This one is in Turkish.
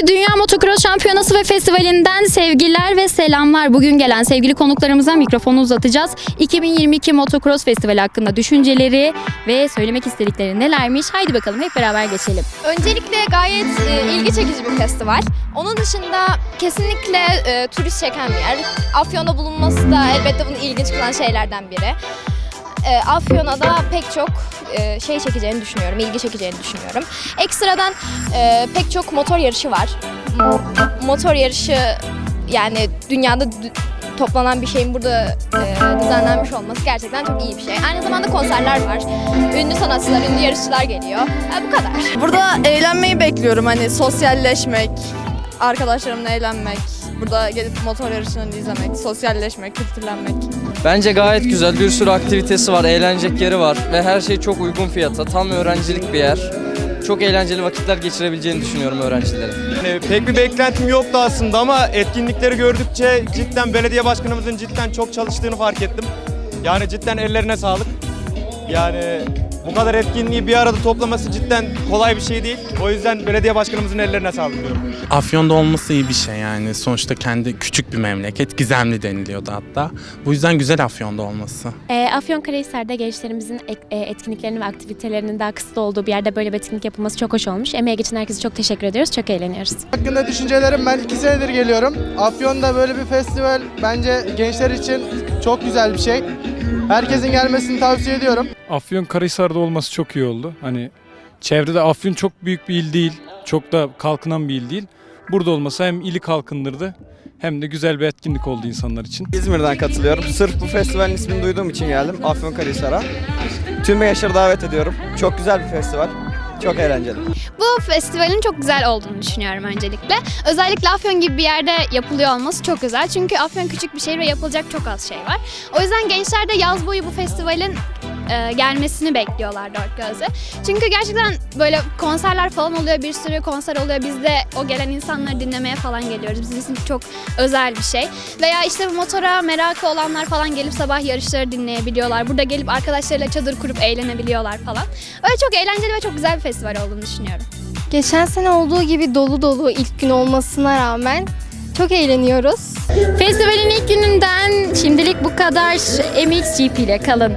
2022 Dünya Motocross Şampiyonası ve Festivali'nden sevgiler ve selamlar. Bugün gelen sevgili konuklarımıza mikrofonu uzatacağız. 2022 Motocross Festivali hakkında düşünceleri ve söylemek istedikleri nelermiş? Haydi bakalım hep beraber geçelim. Öncelikle gayet e, ilgi çekici bir festival. Onun dışında kesinlikle e, turist çeken bir yer. Afyon'da bulunması da elbette bunu ilginç kılan şeylerden biri. E, Afyon'a da pek çok e, şey çekeceğini düşünüyorum, ilgi çekeceğini düşünüyorum. Ekstradan e, pek çok motor yarışı var. Motor yarışı yani dünyada dü- toplanan bir şeyin burada e, düzenlenmiş olması gerçekten çok iyi bir şey. Aynı zamanda konserler var. Ünlü sanatçılar, ünlü yarışçılar geliyor. E, bu kadar. Burada eğlenmeyi bekliyorum hani sosyalleşmek, arkadaşlarımla eğlenmek, burada gelip motor yarışlarını izlemek, sosyalleşmek, kültürlenmek. Bence gayet güzel. Bir sürü aktivitesi var, eğlenecek yeri var ve her şey çok uygun fiyata. Tam öğrencilik bir yer. Çok eğlenceli vakitler geçirebileceğini düşünüyorum öğrencilerin. Yani pek bir beklentim yoktu aslında ama etkinlikleri gördükçe cidden belediye başkanımızın cidden çok çalıştığını fark ettim. Yani cidden ellerine sağlık. Yani bu kadar etkinliği bir arada toplaması cidden kolay bir şey değil. O yüzden belediye başkanımızın ellerine sağlık diyorum. Afyon'da olması iyi bir şey yani. Sonuçta kendi küçük bir memleket. Gizemli deniliyordu hatta. Bu yüzden güzel Afyon'da olması. E, Afyonkarahisar'da gençlerimizin etkinliklerinin ve aktivitelerinin daha kısıtlı olduğu bir yerde böyle bir etkinlik yapılması çok hoş olmuş. Emeğe geçen herkese çok teşekkür ediyoruz. Çok eğleniyoruz. hakkında düşüncelerim ben iki senedir geliyorum. Afyon'da böyle bir festival bence gençler için çok güzel bir şey. Herkesin gelmesini tavsiye ediyorum. Afyon Karahisar'da olması çok iyi oldu. Hani çevrede Afyon çok büyük bir il değil. Çok da kalkınan bir il değil. Burada olması hem ili kalkındırdı hem de güzel bir etkinlik oldu insanlar için. İzmir'den katılıyorum. Sırf bu festivalin ismini duyduğum için geldim. Afyonkarahisar'a. Tüm gençleri davet ediyorum. Çok güzel bir festival. Çok eğlenceli. Bu festivalin çok güzel olduğunu düşünüyorum öncelikle. Özellikle Afyon gibi bir yerde yapılıyor olması çok güzel. Çünkü Afyon küçük bir şehir ve yapılacak çok az şey var. O yüzden gençler de yaz boyu bu festivalin e, gelmesini bekliyorlar dört gözle. Çünkü gerçekten böyle konserler falan oluyor, bir sürü konser oluyor. Biz de o gelen insanları dinlemeye falan geliyoruz. Bizim için çok özel bir şey. Veya işte bu motora merakı olanlar falan gelip sabah yarışları dinleyebiliyorlar. Burada gelip arkadaşlarıyla çadır kurup eğlenebiliyorlar falan. Öyle çok eğlenceli ve çok güzel bir festival olduğunu düşünüyorum. Geçen sene olduğu gibi dolu dolu ilk gün olmasına rağmen çok eğleniyoruz. Festivalin ilk gününden şimdilik bu kadar MXGP ile kalın.